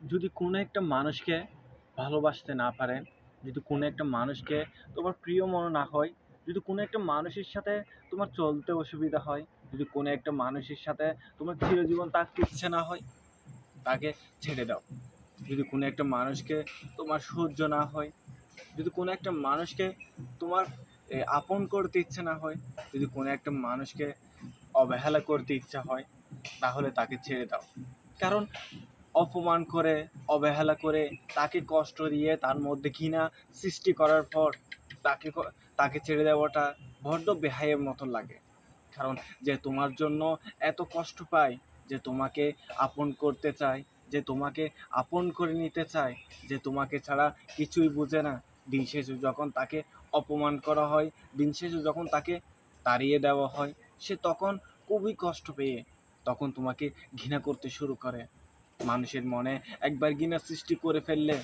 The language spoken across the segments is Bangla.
যদি কোনো একটা মানুষকে ভালোবাসতে না পারেন, যদি কোনো একটা মানুষকে তোমার প্রিয় মনে না হয়, যদি কোনো একটা মানুষের সাথে তোমার চলতে অসুবিধা হয়, যদি কোনো একটা মানুষের সাথে তোমার চিরজীবন থাকতে ইচ্ছে না হয়, তাকে ছেড়ে দাও। যদি কোনো একটা মানুষকে তোমার সহ্য না হয়, যদি কোনো একটা মানুষকে তোমার আপন করতে ইচ্ছে না হয়, যদি কোনো একটা মানুষকে অবহেলা করতে ইচ্ছা হয়, তাহলে তাকে ছেড়ে দাও। কারণ অপমান করে, অবহেলা করে, তাকে কষ্ট দিয়ে তার মধ্যে ঘৃণা সৃষ্টি করার পর তাকে তাকে ছেড়ে দেওয়াটা বড্ড বেহায়ের মতো লাগে। কারণ যে তোমার জন্য এত কষ্ট পায়, যে তোমাকে আপন করতে চায়, যে তোমাকে আপন করে নিতে চায়, যে তোমাকে ছাড়া কিছুই বুঝে না, দিন শেষে যখন তাকে অপমান করা হয়, দিন শেষে যখন তাকে তাড়িয়ে দেওয়া হয়, সে তখন খুবই কষ্ট পেয়ে, তখন তোমাকে ঘৃণা করতে শুরু করে। মানুষের মনে একবার ঘৃণা সৃষ্টি করে ফেললে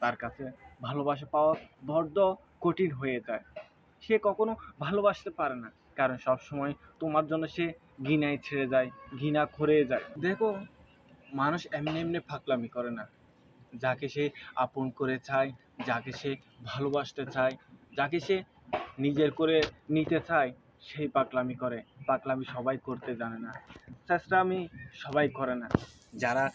তার কাছে ভালোবাসা পাওয়া বড্ড কঠিন হয়ে যায়। সে কখনো ভালোবাসতে পারে না, কারণ সব সময় তোমার জন্য সে ঘৃণায় ছেড়ে যায়, ঘৃণা করে যায়। দেখো, মানুষ এমনি এমনি ফাকলামি করে না। যাকে সে আপন করে চায়, যাকে সে ভালোবাসতে চায়, যাকে সে নিজের করে নিতে চায়, সেই পাকলামি করে। পাকলামি সবাই করতে জানে না। চেষ্টা আমি সবাই করে না। যারা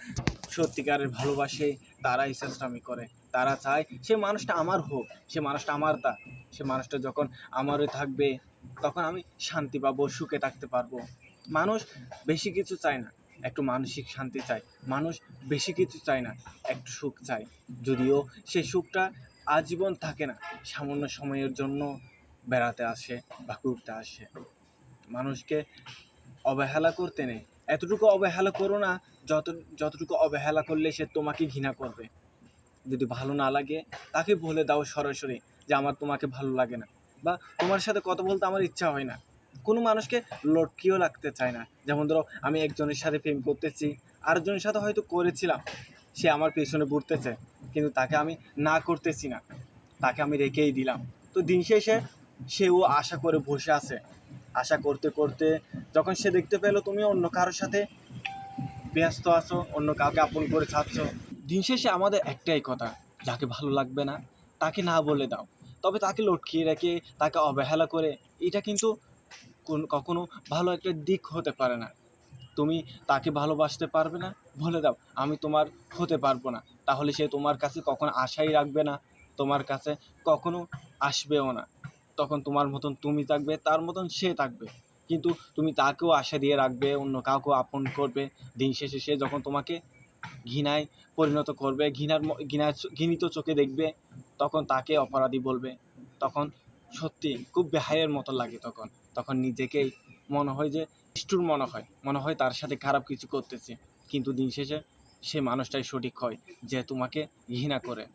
সত্যিকারের ভালোবাসে তারাই চেষ্টামি করে। তারা চায়, সে মানুষটা আমার হোক, সে মানুষটা আমার তা। সে মানুষটা যখন আমারও থাকবে, তখন আমি শান্তি পাবো, সুখে থাকতে পারব। মানুষ বেশি কিছু চায় না, একটু মানসিক শান্তি চায়। মানুষ বেশি কিছু চায় না, একটু সুখ চায়। যদিও সে সুখটা আজীবন থাকে না, সামান্য সময়ের জন্য বেড়াতে আসে বা ঘুরতে আসে। মানুষকে অবহেলা করতে নেই। এতটুকু অবহেলা করো না, যত, যতটুকু অবহেলা করলে সে তোমাকে ঘৃণা করবে। যদি ভালো না লাগে, তাকে বলে দাও সরাসরি যে আমার তোমাকে ভালো লাগে না। বা তোমার সাথে কথা বলতে আমার ইচ্ছা হয় না। কোনো মানুষকে লটকিও রাখতে চায় না। যেমন ধরো, আমি একজনের সাথে প্রেম করতেছি, আরেকজনের সাথে হয়তো করেছিলাম। সে আমার পেছনে ঘুরতেছে, কিন্তু তাকে আমি না করতেছি না। তাকে আমি রেখেই দিলাম। তো দিন শেষে সেও আশা করে বসে আছে। আশা করতে করতে যখন সে দেখতে পেল তুমি অন্য কারোর সাথে ব্যস্ত আছো, অন্য কাউকে আপন করে চাচ্ছ দিন শেষে আমাদের একটাই কথা, যাকে ভালো লাগবে না, তাকে না বলে দাও। তবে তাকে লটকিয়ে রেখে, তাকে অবহেলা করে, এটা কিন্তু কোন, কখনো ভালো একটা দিক হতে পারে না। তুমি তাকে ভালোবাসতে পারবে না, বলে দাও, আমি তোমার হতে পারব না। তাহলে সে তোমার কাছে কখনো আশাই রাখবে না, তোমার কাছে কখনো আসবেও না। তখন তোমার মতন তুমি থাকবে, তার মতন সে থাকবে। কিন্তু তুমি তাকেও আশা দিয়ে রাখবে, অন্য কাউকেও আপন করবে। দিন শেষে সে যখন তোমাকে ঘৃণায় পরিণত করবে, ঘৃণার ঘৃণায় ঘৃণিত চোখে দেখবে, তখন তাকে অপরাধী বলবে। তখন সত্যি খুব বেহায়ের মতো লাগে তখন। তখন নিজেকেই মনে হয় যে নিষ্ঠুর মনে হয়। মনে হয় তার সাথে খারাপ কিছু করতেছে। কিন্তু দিন শেষে সে মানুষটাই সঠিক হয়, যে তোমাকে ঘৃণা করে।